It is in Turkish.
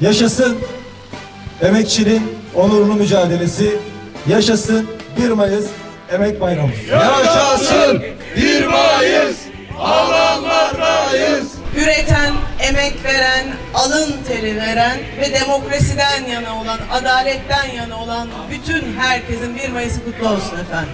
Yaşasın emekçinin onurlu mücadelesi. Yaşasın 1 Mayıs Emek Bayramı. Yaşasın 1 Mayıs alanlardayız. üreten, emek veren, alın teri veren ve demokrasiden yana olan, adaletten yana olan bütün herkesin 1 Mayıs'ı kutlu olsun efendim.